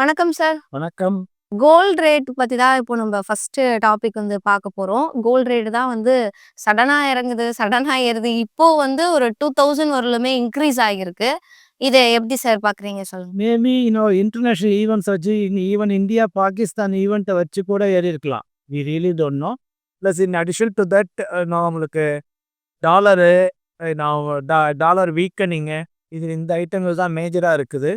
வணக்கம் சார். வணக்கம். Gold rate பத்தி தான் இப்போ நம்ம ஃபர்ஸ்ட்டு டாபிக் வந்து பார்க்க போறோம். கோல்ட் ரேட் தான் வந்து சடனா இறங்குது, சடனா ஏறுது. இப்போ வந்து ஒரு 2000 வரலுமே இன்க்ரீஸ் ஆகியிருக்கு. இத எப்படி சார் பார்க்குறீங்க சொல்லுங்க? மேபி இன்னும் இன்டர்நேஷனல் ஈவெண்ட்ஸ் வச்சு ஈவன் இந்தியா, பாகிஸ்தான் ஈவெண்ட்ட வச்சு கூட ஏறியிருக்கலாம். We really don't know. Plus in addition to that நம்மளுக்கு டாலரு நான் டா டாலர் வீக்கனிங்கு இது இந்த ஐட்டங்கள் தான் மேஜரா இருக்குது.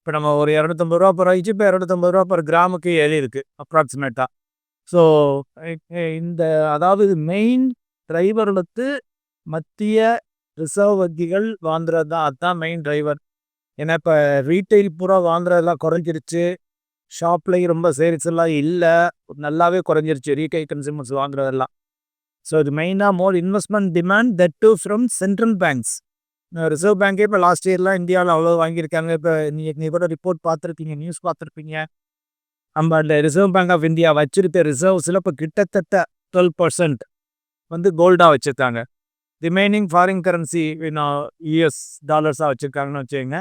இப்போ நம்ம ஒரு இரநூத்தம்பது ரூபா பர் இப்போ இரநூத்தம்பது ரூபா பர் கிராமுக்கு இருக்குது அப்ராக்ஸிமேட்டாக ஸோ இந்த அதாவது மெயின் டிரைவர்களுக்கு மத்திய ரிசர்வ் வங்கிகள் வாங்குறது தான் அதுதான் மெயின் டிரைவர். ஏன்னா இப்போ ரீட்டெயில் பூரா வாங்குறதெல்லாம் குறைஞ்சிருச்சு. ஷாப்லேயும் ரொம்ப சேல்ஸ் எல்லாம் இல்லை நல்லாவே குறைஞ்சிருச்சு ரீட்டைல் கன்சியூமர்ஸ் வாங்குறதெல்லாம். ஸோ இது மெயினாக more investment demand that too from central banks. Reserve பேங்கே இப்போ லாஸ்ட் இயர்லாம் இந்தியாவில் அவ்வளோ வாங்கியிருக்காங்க. இப்போ நீங்கள் கூட ரிப்போர்ட் பார்த்துருப்பீங்க, நியூஸ் பார்த்துருப்பீங்க. நம்ம அந்த ரிசர்வ் பேங்க் ஆஃப் இந்தியா வச்சிருக்க ரிசர்வ்ஸில் இப்போ கிட்டத்தட்ட 12% வந்து கோல்டாக வச்சுருக்காங்க. ரிமைனிங் ஃபாரின் கரன்சி யூஎஸ் டாலர்ஸாக வச்சுருக்காங்கன்னு வச்சுக்கோங்க.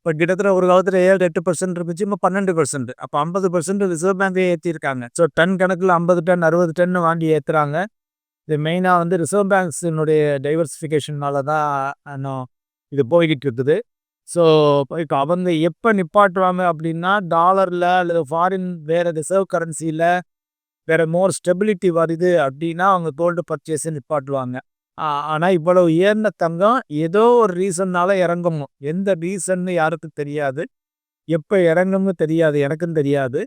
இப்போ கிட்டத்தட்ட ஒரு காலத்தில் 7, 8% இருந்துச்சு. இப்போ 12% அப்போ 50% ரிசர்வ் பேங்கே ஏற்றிருக்காங்க. ஸோ டன் கணக்கில் 50 டன், 60 டன்னு வாங்கி ஏற்றுறாங்க. இது மெயினாக வந்து ரிசர்வ் பேங்க்ஸினுடைய டைவர்சிஃபிகேஷனால தான் இன்னும் இது போய்கிட்டு இருக்குது. ஸோ இப்போ அவங்க எப்போ நிப்பாட்டுவாங்க அப்படின்னா டாலரில் அல்லது ஃபாரின் வேறு ரிசர்வ் கரன்சியில் வேறு மோர் ஸ்டெபிலிட்டி வருது அப்படின்னா அவங்க கோல்டு பர்ச்சேஸை நிப்பாட்டுவாங்க. ஆனால் இவ்வளவு உயர்ந்த தங்கம் ஏதோ ஒரு ரீசன்னால் இறங்கணும். எந்த ரீசன்னு யாருக்கும் தெரியாது. எப்போ இறங்கும்னு தெரியாது எனக்கும் தெரியாது.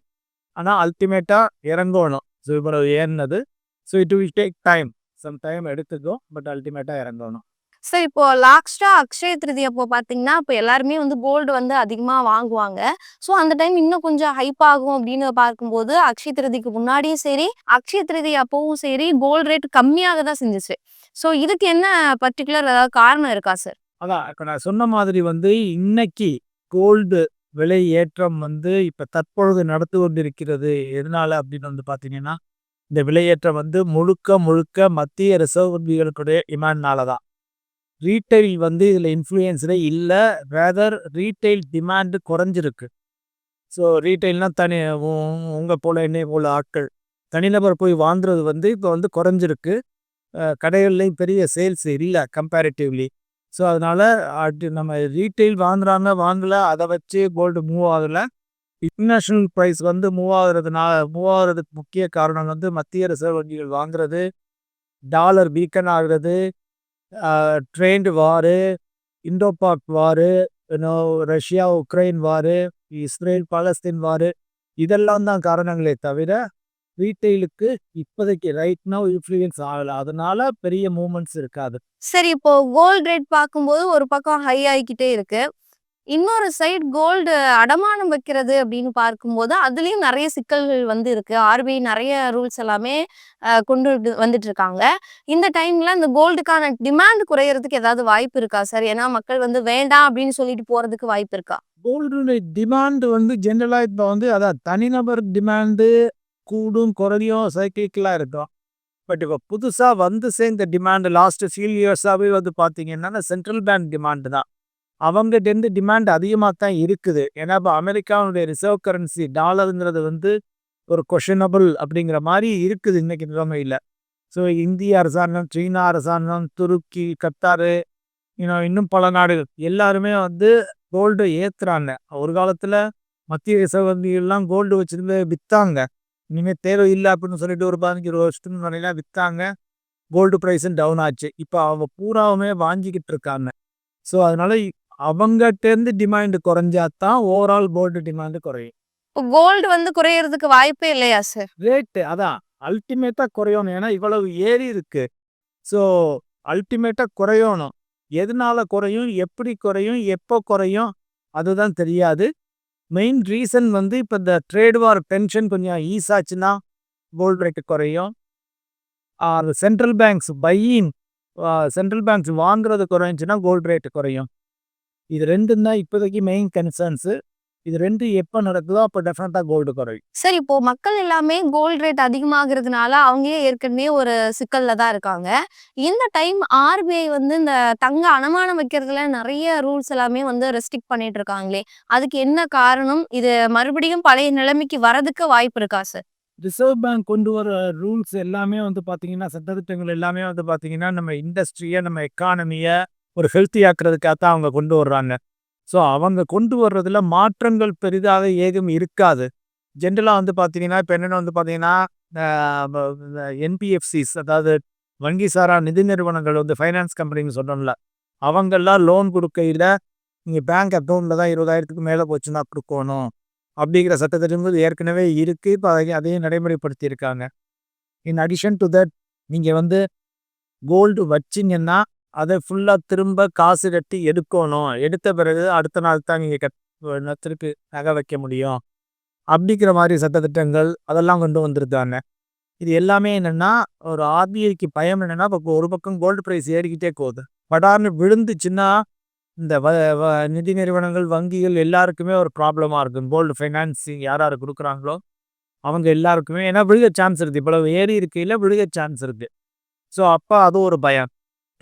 ஆனால் அல்டிமேட்டாக இறங்கணும். ஸோ இவ்வளவு ஏறினது. So it will take time. Some time எடுத்துக்கும். பட் அல்டிமேட்டாக இறங்கணும். சார் இப்போ லாஸ்ட்டா அக்ஷய திருதி அப்போ பார்த்தீங்கன்னா, இப்போ எல்லாருமே வந்து கோல்டு வந்து அதிகமா வாங்குவாங்க. ஸோ அந்த டைம் இன்னும் கொஞ்சம் ஹைப் ஆகும் அப்படின்னு பார்க்கும்போது, அக்ஷய திருதிக்கு முன்னாடியும் சரி, அக்ஷய திருதி அப்பவும் சரி கோல்ட் ரேட் கம்மியாக தான் செஞ்சுச்சு. ஸோ இதுக்கு என்ன பர்ட்டிகுலர் ஏதாவது காரணம் இருக்கா சார்? அதான் இப்போ நான் சொன்ன மாதிரி வந்து இன்னைக்கு கோல்டு விலை ஏற்றம் வந்து இப்போ தற்பொழுது நடந்து கொண்டிருக்கிறது எதனால அப்படின்னு வந்து பார்த்தீங்கன்னா, இந்த விலையேற்றம் வந்து முழுக்க முழுக்க மத்திய ரிசர்வ் வங்கிகளுக்குடைய டிமாண்ட்னால தான். ரீட்டைல் வந்து இதில் இன்ஃப்ளூயன்ஸே இல்லை. வேதர் ரீட்டைல் டிமாண்டு குறைஞ்சிருக்கு. ஸோ ரீட்டைல்னால் தனி உங்கள் போல் என்னை போல ஆட்கள் தனிநபர் போய் வாங்குறது வந்து இப்போ வந்து குறைஞ்சிருக்கு. கடைகள்லையும் பெரிய சேல்ஸ் இல்லை கம்பேரிட்டிவ்லி. ஸோ அதனால் அது நம்ம ரீட்டைல் வாங்குறாங்க வாங்கல அதை வச்சு கோல்டு மூவ் ஆகல. இன்டர்நேஷ்னல் ப்ரைஸ் வந்து மூவாகிறதுனால மூவாகிறதுக்கு முக்கிய காரணம் வந்து மத்திய ரிசர்வ் வங்கிகள் வாங்குறது, டாலர் வீக்கன் ஆகிறது trained war, Indo Pak war, Russia Ukraine war, Israel Palestine war இதெல்லாம் தான் காரணங்களே தவிர, ரீட்டைலுக்கு இப்போதைக்கு ரைட் நவ் இன்ஃப்ளூயன்ஸ் ஆகலை அதனால பெரிய மூமெண்ட்ஸ் இருக்காது. சரி இப்போ கோல்ட் ரேட் பார்க்கும்போது ஒரு பக்கம் ஹை ஆகிக்கிட்டே இருக்கு. இன்னொரு சைடு கோல்டு அடமானம் வைக்கிறது அப்படின்னு பார்க்கும்போது, அதுலேயும் நிறைய சிக்கல்கள் வந்து இருக்கு. ஆர்பிஐ நிறைய ரூல்ஸ் எல்லாமே கொண்டு வந்துட்டு இருக்காங்க. இந்த டைம்ல இந்த கோல்டுக்கான டிமாண்ட் குறையறதுக்கு ஏதாவது வாய்ப்பு இருக்கா சார்? ஏன்னா மக்கள் வந்து வேண்டாம் அப்படின்னு சொல்லிட்டு போறதுக்கு வாய்ப்பு இருக்கா? கோல்டுடைய டிமாண்ட் வந்து ஜென்ரலா இப்போ வந்து அதான் தனிநபர் டிமாண்டு கூடும், குறையும் சைக்கிளிக்கலா இருக்கும். பட் இப்போ புதுசாக வந்து சேர்ந்த டிமாண்ட் லாஸ்ட் சீல் இயர்ஸாகவே வந்து பார்த்தீங்கன்னா, சென்ட்ரல் பேங்க் டிமாண்ட் தான். அவங்ககிட்டேருந்து டிமாண்ட் அதிகமாக தான் இருக்குது. ஏன்னா இப்போ அமெரிக்காவுடைய ரிசர்வ் கரன்சி டாலருங்கிறது வந்து ஒரு கொஷனபிள் அப்படிங்கிற மாதிரி இருக்குது இன்றைக்கி நிலைமையில். ஸோ இந்திய அரசாங்கம், சீனா அரசாங்கம், துருக்கி, கத்தாரு இன்னும் இன்னும் பல நாடுகள் எல்லாருமே வந்து கோல்டு ஏற்றுறாங்க. ஒரு காலத்தில் மத்திய ரிசர்வ் வங்கிகள்லாம் கோல்டு வச்சிருந்து விற்றாங்க. இனிமேல் தேவை இல்லை அப்படின்னு சொல்லிட்டு ஒரு 15, 20 வருஷத்துக்கு முன்னாடிலாம் விற்றாங்க. கோல்டு ப்ரைஸும் டவுன் ஆச்சு. இப்போ அவங்க பூராவுமே வாங்கிக்கிட்டு இருக்காங்க. ஸோ அதனால அவங்கட்டேருந்து டிமாண்ட் குறைஞ்சா தான் ஓவரால் கோல்டு டிமாண்ட் குறையும். இப்போ கோல்டு வந்து குறையறதுக்கு வாய்ப்பே இல்லையா சார்? ரேட்டு அதான் அல்டிமேட்டா குறையணும். ஏன்னா இவ்வளவு ஏறி இருக்கு. ஸோ அல்டிமேட்டா குறையணும். எதனால குறையும், எப்படி குறையும், எப்போ குறையும் அதுதான் தெரியாது. மெயின் ரீசன் வந்து இப்போ இந்த ட்ரேட் வார் டென்ஷன் கொஞ்சம் ஈஸ் ஆச்சுன்னா கோல்டு ரேட்டு குறையும். Central banks buying central banks வாங்குறது குறைஞ்சுன்னா கோல்டு ரேட்டு குறையும். இது ரெண்டும் தான் இப்போதைக்கு மெயின் கன்சர்ன்ஸு. இது 2 எப்ப நடக்குதோ அப்ப டெஃபினட்டா கோல்டு குறையும். சரி இப்போ மக்கள் எல்லாமே கோல்ட் ரேட் அதிகமாகுறதுனால, அவங்களே ஏற்கனவே ஒரு சிக்கல்ல தான் இருக்காங்க. இந்த டைம் ஆர்பிஐ வந்து இந்த தங்க அடமானம் வைக்கிறதுல நெறைய ரூல்ஸ் எல்லாமே வந்து ரெஸ்ட்ரிக்ட் பண்ணிட்டு இருக்காங்களே! அதுக்கு என்ன காரணம்? இது மறுபடியும் பழைய நிலைமைக்கு வரதுக்கு வாய்ப்பு இருக்கா சார்? ரிசர்வ் பேங்க் கொண்டு வர ரூல்ஸ் எல்லாமே வந்து பார்த்தீங்கன்னா, சட்டதிட்டங்கள் எல்லாமே வந்து பார்த்தீங்கன்னா, நம்ம இண்டஸ்ட்ரிய, நம்ம எக்கானமிய ஒரு ஹெல்த்தி ஆக்கிறதுக்காக தான் அவங்க கொண்டு வர்றாங்க. ஸோ அவங்க கொண்டு வர்றதுல மாற்றங்கள் பெரிதாக ஏதும் இருக்காது. ஜென்ரலாக வந்து பார்த்தீங்கன்னா, இப்போ என்னென்ன வந்து பார்த்தீங்கன்னா, இந்த என்பிஎஃப்சிஸ் அதாவது வங்கி சாரா நிதி நிறுவனங்கள் வந்து ஃபைனான்ஸ் கம்பெனின்னு சொன்னோம்ல. அவங்கெல்லாம் லோன் கொடுக்கையில் நீங்கள் பேங்க் அக்கௌண்ட்டில் தான் இருபதாயிரத்துக்கு மேலே போச்சுன்னா கொடுக்கணும் அப்படிங்கிற சட்டத்திட்டங்கள் ஏற்கனவே இருக்குது இப்போ அதை அதையும் நடைமுறைப்படுத்தியிருக்காங்க. இன் அடிஷன் டூ தட் நீங்கள் வந்து கோல்டு வச்சிங்கன்னா அதை ஃபுல்லாக திரும்ப காசு கட்டி எடுக்கணும் எடுத்த பிறகு அடுத்த நாள் தான் நீங்கள் கட் திருப்பி நகை வைக்க முடியும். அப்படிங்கிற மாதிரி சட்டத்திட்டங்கள் அதெல்லாம் கொண்டு வந்திருக்காங்க. இது எல்லாமே என்னென்னா ஒரு ஆர்பிஐக்கு பயம் என்னென்னா இப்போ ஒரு பக்கம் கோல்டு ப்ரைஸ் ஏறிக்கிட்டே போகுது. படார்னு விழுந்துச்சுன்னா, இந்த வ வ நிதி நிறுவனங்கள், வங்கிகள் எல்லாருக்குமே ஒரு ப்ராப்ளமாக இருக்கும். கோல்டு ஃபைனான்சிங் யார் யார் கொடுக்குறாங்களோ அவங்க எல்லாருக்குமே ஏன்னா விழுக சான்ஸ் இருக்குது இவ்வளவு ஏறி இருக்கையில் விழுக சான்ஸ் இருக்குது ஸோ அப்போ அது ஒரு பயம்.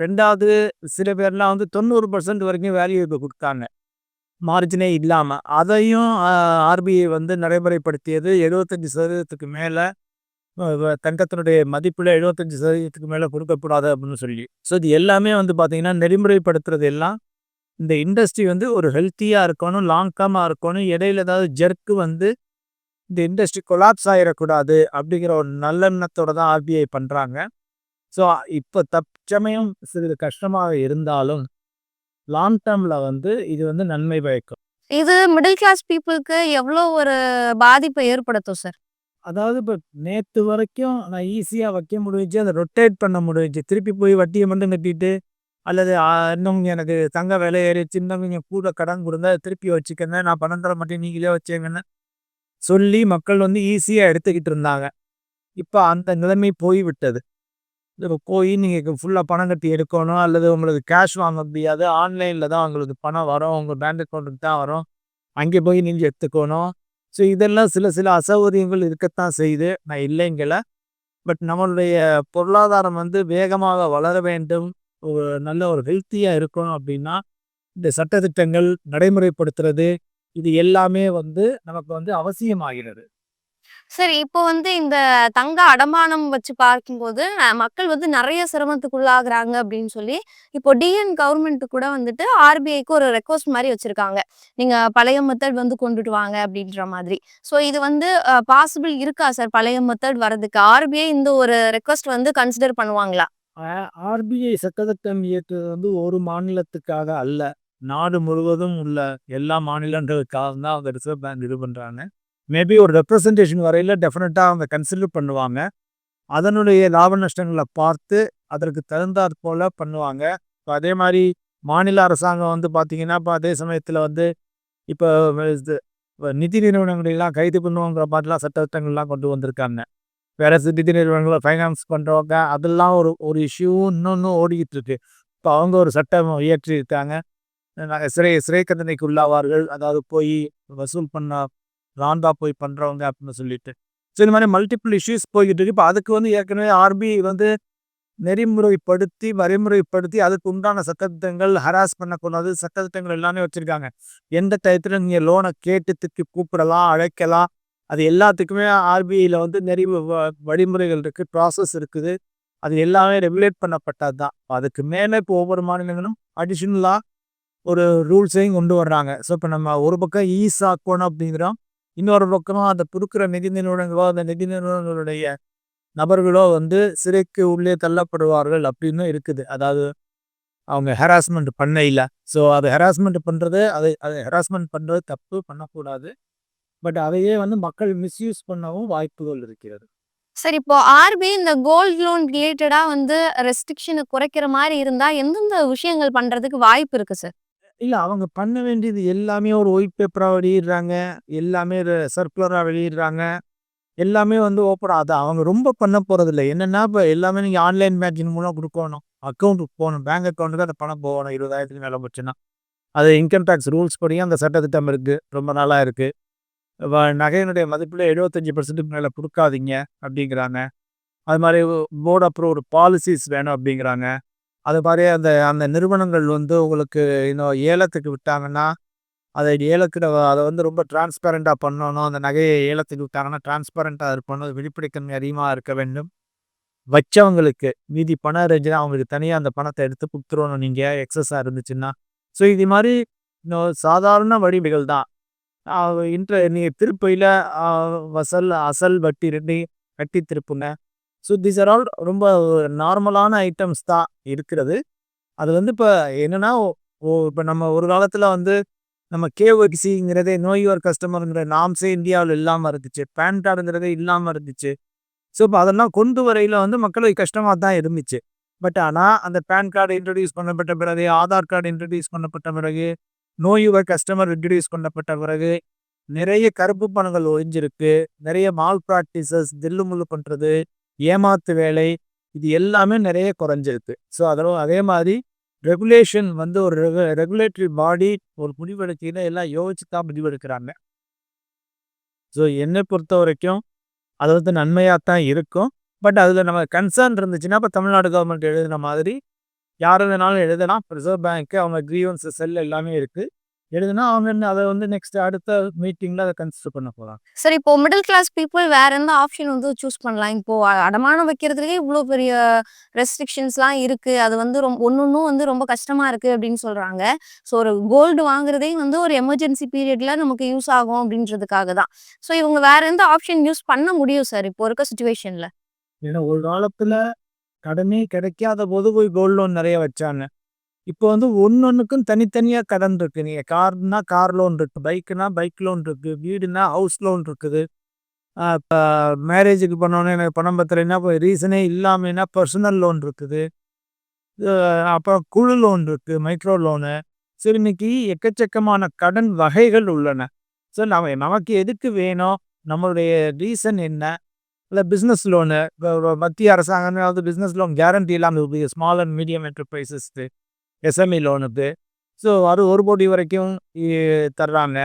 ரெண்டாவது சில பேர்லாம் வந்து 90% வரைக்கும் வேல்யூ இப்ப மார்ஜினே இல்லாமல் அதையும் ஆர்பிஐ வந்து நடைமுறைப்படுத்தியது எழுபத்தஞ்சி சதவீதத்துக்கு மேலே தங்கத்தினுடைய மதிப்பில் எழுபத்தஞ்சி சதவீதத்துக்கு மேலே கொடுக்கக்கூடாது அப்படின்னு சொல்லி. ஸோ இது எல்லாமே வந்து பார்த்திங்கன்னா நெறிமுறைப்படுத்துறது எல்லாம் இந்த இண்டஸ்ட்ரி வந்து ஒரு ஹெல்த்தியாக இருக்கணும், லாங் டேர்மாக இருக்கணும். இடையில ஏதாவது ஜெர்க் வந்து இந்த இண்டஸ்ட்ரி கொலாப்ஸ் ஆகிடக்கூடாது அப்படிங்கிற ஒரு நல்லெண்ணத்தோட தான் ஆர்பிஐ பண்ணுறாங்க ஸோ இப்போ தப் தற்சமயம் சிறிது கஷ்டமாக இருந்தாலும், லாங் டர்ம்ல வந்து இது வந்து நன்மை பயக்கும். இது மிடில் கிளாஸ் பீப்பிள்க்கு எவ்ளோ ஒரு பாதிப்ப ஏற்படுத்தும் சார்? அதாவது இப்ப நேத்து வரைக்கும் நான் ஈஸியா வைக்க முடிஞ்சுச்சு. அத ரொட்டேட் பண்ண முடிஞ்சுச்சு. திருப்பி போய் வட்டிய மட்டும் கட்டிட்டு, அல்லது இன்னும் எனக்கு தங்க விலை ஏறிடுச்சு, இன்னும் கொஞ்சம் கூட கடன் குடுங்க, திருப்பி வச்சுக்கங்க, நான் பணம் தர மாட்டேன், நீங்களே வச்சுக்கங்கன்னு சொல்லி மக்கள் வந்து ஈஸியா எடுத்துக்கிட்டு இருந்தாங்க. இப்ப அந்த நிலைமை போய்விட்டது. போய் நீங்கள் ஃபுல்லாக பணம் கட்டி எடுக்கணும், அல்லது உங்களுக்கு கேஷ் வாங்க முடியாது. ஆன்லைனில் தான் உங்களுக்கு பணம் வரும். உங்கள் பேங்க் அக்கௌண்ட்டுக்கு தான் வரும். அங்கே போய் நீங்கள் எடுத்துக்கணும். ஸோ இதெல்லாம் சில சில அசௌகரியங்கள் இருக்கத்தான் செய்யுது. நான் இல்லைங்கல. பட் நம்மளுடைய பொருளாதாரம் வந்து வேகமாக வளர வேண்டும். ஒரு நல்ல ஒரு ஹெல்த்தியாக இருக்கணும் அப்படின்னா, இந்த சட்டத்திட்டங்கள் நடைமுறைப்படுத்துறது, இது எல்லாமே வந்து நமக்கு வந்து அவசியமாகிறது. சரி, இப்போ வந்து இந்த தங்க அடமானம் வச்சு பார்க்கும்போது, அ மக்கள் வந்து நெறைய சிரமத்துக்குள்ளாகுறாங்க அப்படின்னு சொல்லி, இப்போ டிஎன் கவர்மெண்ட் கூட வந்துட்டு ஆர்பிஐக்கு ஒரு ரெக்வெஸ்ட் மாரி வச்சிருக்காங்க. நீங்க பழைய மெத்தட் வந்து கொண்டுட்டு வாங்க அப்படின்ற மாதிரி. ஸோ இது வந்து அ பாசிபிள் இருக்கா சார்? பழைய மெத்தட் வரதுக்கு? ஆர்பிஐ இந்த ஒரு ரெக்வெஸ்ட் வந்து கன்சிடர் பண்ணுவாங்களா? அ ஆர்பிஐ சட்டதிட்டம் இயற்றுவது வந்து ஒரு மாநிலத்துக்காக அல்ல. நாடு முழுவதும் உள்ள எல்லா மாநிலங்களுக்காக தான் அவங்க ரிசர்வ் பேங்க் இது பண்றாங்க. மேபி ஒரு ரெப்ரசன்டேஷன் வரையில் டெஃபினட்டாக அவங்க கன்சிடர் பண்ணுவாங்க. அதனுடைய லாப நஷ்டங்களை பார்த்து, அதற்கு தகுந்தாற் போல் பண்ணுவாங்க. இப்போ அதே மாதிரி மாநில அரசாங்கம் வந்து பார்த்திங்கன்னா இப்போ அதே சமயத்தில் வந்து இப்போ இது நிதி நிறுவனங்களெல்லாம் கைது பண்ணுவோங்கிற சட்ட சட்டதிட்டங்கள்லாம் கொண்டு வந்திருக்காங்க. வேற நிதி நிறுவனங்களை ஃபைனான்ஸ் பண்ணுறவங்க அதெல்லாம் ஒரு ஒரு இஷ்யூ இன்னொன்னும் ஓடிக்கிட்டு இருக்கு. அவங்க ஒரு சட்டம் இயற்றியிருக்காங்க. நாங்க சிறை சிறை தண்டனைக்கு உள்ளாவார்கள். அதாவது போய் வசூல் பண்ண ராண்டா போய் பண்ணுறவங்க அப்படின்னு சொல்லிட்டு. ஸோ இந்த மாதிரி மல்டிபிள் இஷ்யூஸ் போய்கிட்டு இருக்கு. இப்போ அதுக்கு வந்து ஏற்கனவே ஆர்பிஐ வந்து நெறிமுறைப்படுத்தி, வரைமுறைப்படுத்தி அதுக்கு உண்டான சட்டத்திட்டங்கள் ஹராஸ் பண்ணக்கூடாது சட்டத்திட்டங்கள் எல்லாமே வச்சிருக்காங்க. எந்த டயத்தில் நீங்கள் லோனை கேட்டு திருப்பி கூப்பிடலாம், அழைக்கலாம். அது எல்லாத்துக்குமே ஆர்பிஐயில் வந்து நெறி வழிமுறைகள் இருக்குது ப்ராசஸ் இருக்குது. அது எல்லாமே ரெகுலேட் பண்ணப்பட்டது தான். அதுக்கு மேலே இப்போ ஒவ்வொரு மாநிலங்களும் அடிஷ்னலாக ஒரு ரூல்ஸையும் கொண்டு வர்றாங்க. ஸோ இப்போ நம்ம ஒரு பக்கம் ஈஸ் ஆக்கணும் அப்படிங்கிறோம். இன்னொரு பக்கமாக அந்த குடுக்குற நிதி நிறுவனங்களோ, அந்த நிதி நிறுவனங்களுடைய நபர்களோ வந்து சிறைக்கு உள்ளே தள்ளப்படுவார்கள் அப்படின்னு இருக்குது. அதாவது அவங்க ஹராஸ்மெண்ட் பண்ணையில. ஸோ அது ஹராஸ்மெண்ட் பண்ணுறது அதை அதை ஹராஸ்மெண்ட் பண்ணுறது தப்பு, பண்ணக்கூடாது. பட் அதையே வந்து மக்கள் மிஸ்யூஸ் பண்ணவும் வாய்ப்புகள் இருக்கிறது. சரி, இப்போ ஆர்பிஐ இந்த கோல்ட் லோன் ரிலேட்டடா வந்து ரெஸ்ட்ரிக்ஷனை குறைக்கிற மாதிரி இருந்தா, எந்தெந்த விஷயங்கள் பண்றதுக்கு வாய்ப்பு இருக்கு சார்? இல்ல அவங்க பண்ண வேண்டியது எல்லாமே ஒரு ஒயிட் பேப்பரா வெளியிடுறாங்க. எல்லாமே ர சர்க்குலரா வெளியிடுறாங்க. எல்லாமே வந்து ஓப்பனா அது அவங்க ரொம்ப பண்ண போறதில்ல. என்னன்னா, இப்ப எல்லாமே நீங்க ஆன்லைன் பேங்கிங் மூலம் கொடுக்கணும் அக்கௌண்ட்டுக்கு போணும். பேங்க் அக்கவுண்ட்க்கு அந்த பணம் போகணும். 20,000க்கு மேல போச்சுன்னா. அது இன்கம் டேக்ஸ் ரூல்ஸ் படியும் அந்த சட்டத்திட்டம் இருக்குது ரொம்ப நாளாக இருக்குது நகையினுடைய மதிப்பில் எழுபத்தஞ்சி பர்சன்ட்டுக்கு மேலே கொடுக்காதீங்க அப்படிங்கிறாங்க அது மாதிரி போர்டு அப்புறம் ஒரு பாலிசிஸ் வேணும் அப்படிங்கிறாங்க அது மாதிரி அந்த அந்த நிறுவனங்கள் வந்து உங்களுக்கு இன்னும் ஏலத்துக்கு விட்டாங்கன்னா அதை ஏலத்தில் அதை வந்து ரொம்ப டிரான்ஸ்பரண்ட்டாக பண்ணணும். அந்த நகையை ஏலத்துக்கு விட்டாங்கன்னா டிரான்ஸ்பரண்ட்டாக இருக்கணும் வெளிப்படைத்தன்மை அதிகமாக இருக்க வேண்டும். வச்சவங்களுக்கு மீதி பணம் இருந்துச்சுன்னா அவங்களுக்கு தனியாக அந்த பணத்தை எடுத்து கொடுத்துருவணும். நீங்கள் எக்ஸஸாக இருந்துச்சுன்னா. ஸோ இது மாதிரி இன்னும் சாதாரண வழிமுறைகள் தான். இன்ட்ர நீங்கள் திருப்பையில் வசல் அசல் வட்டி ரெண்டு கட்டி திருப்புங்க. ஸோ திஸ் ஆர் ஆல் ரொம்ப நார்மலான ஐட்டம்ஸ் தான் இருக்கிறது. அது வந்து இப்போ என்னென்னா ஓ இப்போ நம்ம ஒரு காலத்தில் வந்து நம்ம கேஒய்சிங்கிறதே நோ யுவர் கஸ்டமருங்கிற நாம்ஸே இந்தியாவில் இல்லாமல் இருந்துச்சு. பேன் கார்டுங்கிறதே இல்லாமல் இருந்துச்சு. ஸோ இப்போ அதெல்லாம் கொண்டு வரையில் வந்து மக்களுக்கு கஷ்டமாக தான் இருந்துச்சு. பட் ஆனால் அந்த பேன் கார்டு இன்ட்ரடியூஸ் பண்ணப்பட்ட பிறகு ஆதார் கார்டு இன்ட்ரடியூஸ் பண்ணப்பட்ட பிறகு நோ யுவர் கஸ்டமர் இன்ட்ரடியூஸ் பண்ணப்பட்ட பிறகு நிறைய கருப்பு பணங்கள் ஒழிஞ்சிருக்கு. நிறைய மால் ப்ராக்டிசஸ் தில்லு முள்ளு பண்ணுறது ஏமாத்து வேலை இது எல்லாமே நிறைய குறைஞ்சிருக்கு. ஸோ அதில் அதே மாதிரி ரெகுலேஷன் வந்து ஒரு ரெகு ரெகுலேட்டரி பாடி ஒரு முடிவெடுக்கையில் எல்லாம் யோசிச்சு தான் முடிவெடுக்கிறாங்க. ஸோ என்னை பொறுத்த வரைக்கும் அது வந்து நன்மையாக தான் இருக்கும். பட் அதில் நம்ம கன்சர்ன் இருந்துச்சுன்னா இப்போ தமிழ்நாடு கவர்மெண்ட் எழுதின மாதிரி யார் வேணாலும் எழுதலாம். ரிசர்வ் பேங்க்கு அவங்க க்ரீவன்ஸ் செல் எல்லாமே இருக்குது எழுதுனா அவங்க அதை வந்து நெக்ஸ்ட் அடுத்த மீட்டிங்கில் அதை கன்சிடர் பண்ண போகிறாங்க சரி இப்போ மிடில் கிளாஸ் பீப்புள் வேற எந்த ஆப்ஷன் வந்து சூஸ் பண்ணலாம்? இப்போ அடமானம் வைக்கிறதுலயே இவ்வளோ பெரிய ரெஸ்ட்ரிக்ஷன்ஸ்லாம் இருக்கு. அது வந்து ரொம்ப ஒன்னொன்னும் வந்து ரொம்ப கஷ்டமா இருக்கு அப்படின்னு சொல்றாங்க. ஸோ ஒரு கோல்டு வாங்குறதே வந்து ஒரு எமர்ஜென்சி பீரியட்ல நமக்கு யூஸ் ஆகும் அப்படின்றதுக்காக தான். ஸோ இவங்க வேற எந்த ஆப்ஷன் யூஸ் பண்ண முடியும் சார் இப்போ இருக்க சுச்சுவேஷன்ல ஏன்னா ஒரு காலத்தில் கடனே கிடைக்காத போது போய் கோல்டு லோன் நிறைய வச்சாங்க. இப்போ வந்து ஒன்னொன்றுக்கும் தனித்தனியாக கடன் இருக்குது நீங்கள் கார்னா கார் லோன் இருக்குது பைக்குனா பைக் லோன் இருக்குது வீடுனா ஹவுஸ் லோன் இருக்குது. இப்போ மேரேஜுக்கு பண்ணோன்னே எனக்கு பணம் பத்திரன்னா இப்போ ரீசனே இல்லாமல்னா பர்சனல் லோன் இருக்குது. அப்புறம் குழு லோன் இருக்குது மைக்ரோ லோனு. சரி இன்னைக்கு எக்கச்சக்கமான கடன் வகைகள் உள்ளன. ஸோ நம்ம நமக்கு எதுக்கு வேணும்? நம்மளுடைய ரீசன் என்ன? இல்லை பிஸ்னஸ் லோனு மத்திய அரசாங்கம் வந்து பிஸ்னஸ் லோன் கேரண்டி இல்லாமல் இருக்குது ஸ்மால் அண்ட் மீடியம் என்டர்பிரைசஸ்க்கு எஸ்எம்இ லோனுக்கு ஸோ அது ஒரு கோடி வரைக்கும் தர்றாங்க.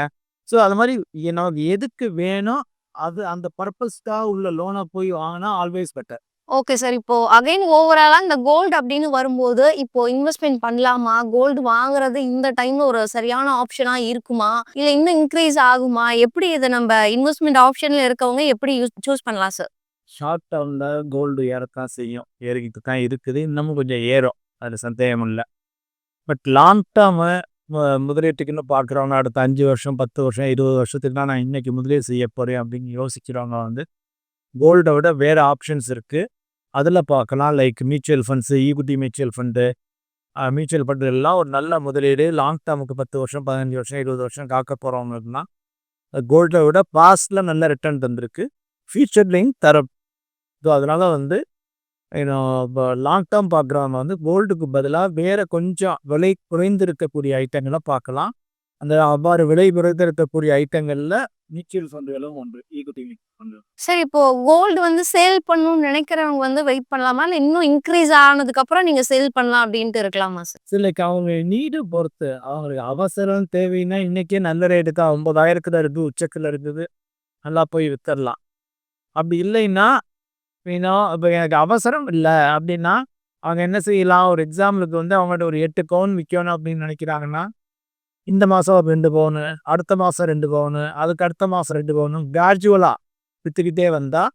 ஸோ அது மாதிரி நமக்கு எதுக்கு வேணும் அது அந்த பர்பஸ்க்காக உள்ள லோனை போய் வாங்கினா ஆல்வேஸ் பெட்டர் ஓகே சார் இப்போ அகைன் ஓவராலா இந்த கோல்டு அப்படின்னு வரும்போது இப்போ இன்வெஸ்ட்மெண்ட் பண்ணலாமா? கோல்டு வாங்குறது இந்த டைம்ல ஒரு சரியான ஆப்ஷனா இருக்குமா? இல்ல இன்னும் இன்க்ரீஸ் ஆகுமா? எப்படி இதை நம்ம இன்வெஸ்ட்மெண்ட் ஆப்ஷன்ல இருக்கவங்க எப்படி சூஸ் பண்ணலாம் சார் ஷார்ட் டேர்மில் கோல்டு ஏறத்தான் செய்யும். ஏறிக்கிட்டு தான் இருக்குது. இன்னமும் கொஞ்சம் ஏறும். அது சந்தேகம் இல்லை. பட் லாங் டேர்மு முதலீட்டுக்குன்னு பார்க்குறவங்க அடுத்த அஞ்சு வருஷம் பத்து வருஷம் இருபது வருஷத்துக்கு நான் இன்றைக்கி முதலீடு செய்ய போகிறேன் அப்படின்னு யோசிக்கிறவங்க வந்து கோல்டை விட வேறு ஆப்ஷன்ஸ் இருக்குது அதில் பார்க்கலாம். Like mutual funds equity mutual fund mutual fund எல்லாம் ஒரு நல்ல முதலீடு. லாங் டேர்முக்கு பத்து வருஷம் பதினஞ்சு வருஷம் இருபது வருஷம் காக்க போகிறவங்களுக்குனா கோல்டை விட பாஸ்டில் நல்ல ரிட்டர்ன் தந்திருக்கு. ஃபியூச்சர்லேயும் தரும். ஸோ அதனால் வந்து லாங் டேர்ம் பார்க்குறவங்க வந்து கோல்டுக்கு பதிலாக வேறு கொஞ்சம் விலை குறைந்திருக்கக்கூடிய ஐட்டங்களை பார்க்கலாம். அந்த அவ்வாறு விலை குறைந்திருக்கக்கூடிய ஐட்டங்களில் மியூச்சுவல் ஃபண்டுகளும் ஒன்று ஈக்குட்டி ஃபண்டு சரி இப்போ கோல்டு வந்து சேல் பண்ணணும்னு நினைக்கிறவங்க வந்து வெயிட் பண்ணலாமா? இல்ல இன்னும் இன்க்ரீஸ் ஆனதுக்கு அப்புறம் நீங்க சேல் பண்ணலாம் அப்படின்ட்டு இருக்கலாமா சார் சிலைக்கு அவங்க நீடு பொறுத்து அவங்களுக்கு அவசரம் தேவைன்னா இன்றைக்கே நல்ல ரேட்டு தான் ஒம்பதாயிரத்தில் இருக்குது உச்சக்கில் இருக்குது நல்லா போய் வித்துடலாம் அப்படி இல்லைன்னா வேணும் இப்போ எனக்கு அவசரம் இல்லை. அப்படின்னா அவங்க என்ன செய்யலாம்? ஒரு எக்ஸாம்பிளுக்கு வந்து அவங்கள்ட்ட ஒரு எட்டு பவுன் விற்கணும் அப்படின்னு நினைக்கிறாங்கன்னா இந்த மாதம் ரெண்டு பவுனு அடுத்த மாதம் ரெண்டு பவுனு அதுக்கு அடுத்த மாதம் ரெண்டு பவுனு கிராஜுவலாக விற்றுக்கிட்டே வந்தால்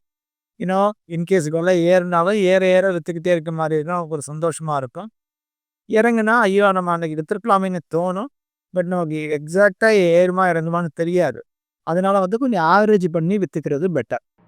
இன்னும் இன்கேஸ் கொள்ள ஏறினாலும் ஏற ஏற விற்றுக்கிட்டே இருக்க மாதிரி இருக்கும் அவங்களுக்கு ஒரு சந்தோஷமாக இருக்கும். இறங்குனா ஐயோ நம்ம அன்றைக்கி விற்றுருக்கலாமேன்னு தோணும். பட் நமக்கு எக்ஸாக்டாக ஏறுமா இறங்குமான்னு தெரியாது. அதனால வந்து கொஞ்சம் ஆவரேஜ் பண்ணி விற்றுக்கிறது பெட்டர்